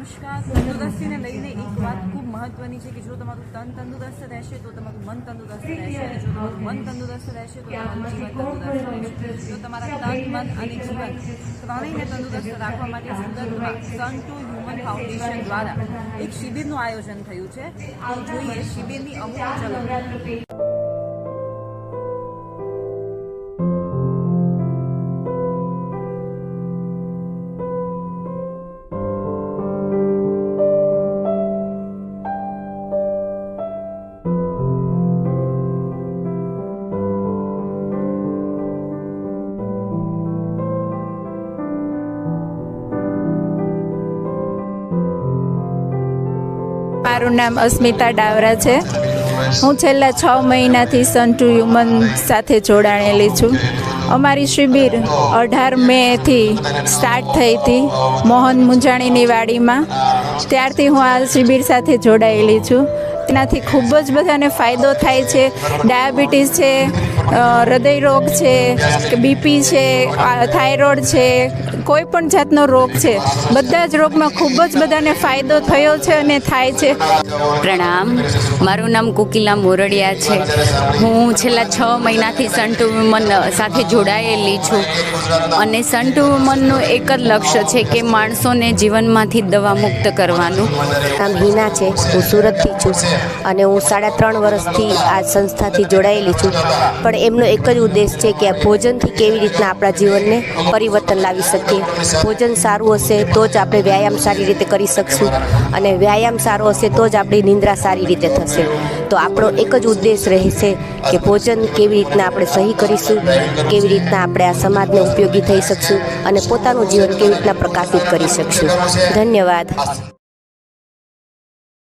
નમસ્કાર. તંદુરસ્તીને લઈને એક વાત ખૂબ મહત્વની છે કે જો તમારું તન તંદુરસ્ત રહેશે તો તમારું મન તંદુરસ્ત રહેશે. અને જો તમારું મન તંદુરસ્ત રહેશે તો તમારું જીવન તંદુરસ્ત રહેશે. જો તમારા તન મન અને જીવન ત્રણેયને તંદુરસ્ત રાખવા માટે સુરતમાં સન ટુ હ્યુમન ફાઉન્ડેશન દ્વારા એક શિબિરનું આયોજન થયું છે. જોઈએ શિબિરની અમુક ઝલક. મારું નામ અસ્મિતા ડાવરા છે. હું છેલ્લા છ મહિનાથી સન ટુ હ્યુમન સાથે જોડાણેલી છું. અમારી શિબિર અઢાર મેથી સ્ટાર્ટ થઈ હતી મોહન મુંજાણીની વાડીમાં. ત્યારથી હું આ શિબિર સાથે જોડાયેલી છું. તેનાથી ખૂબ જ બધાને ફાયદો થાય છે. ડાયાબિટીસ છે હૃદય રોગ છે બીપી છે થાઇરોઇડ છે કોઈ પણ જાતનો રોગ છે બધા જ રોગમાં ખૂબ જ બધાને ફાયદો થયો છે અને થાય છે. પ્રણામ મારું નામ કુકિલા મોરડિયા છે. હું છેલ્લા છ મહિનાથી સન ટુ વુમન સાથે જોડાયેલી છું અને સન ટુ વુમનનું એક જ લક્ષ્ય છે કે માણસોને જીવનમાંથી દવા મુક્ત કરવાનું. નામ હિના છે હું સુરતથી છું અને હું સાડા ત્રણ વર્ષથી આ સંસ્થાથી જોડાયેલી છું. પણ એમનો એક જ ઉદ્દેશ છે કે આ ભોજનથી કેવી રીતના આપણા જીવનને પરિવર્તન લાવી શકીએ. ભોજન સારું હશે તો જ આપણે વ્યાયામ સારી રીતે કરી શકશું. અને વ્યાયામ સારો હશે તો જ આપણી નિંદ્રા સારી રીતે થશે. તો આપણો એક જ ઉદ્દેશ રહેશે કે ભોજન કેવી રીતના આપણે સહી કરીશું, કેવી રીતના આપણે આ સમાજને ઉપયોગી થઈ શકશું અને પોતાનું જીવન કેવી રીતના પ્રકાશિત કરી શકશું. ધન્યવાદ.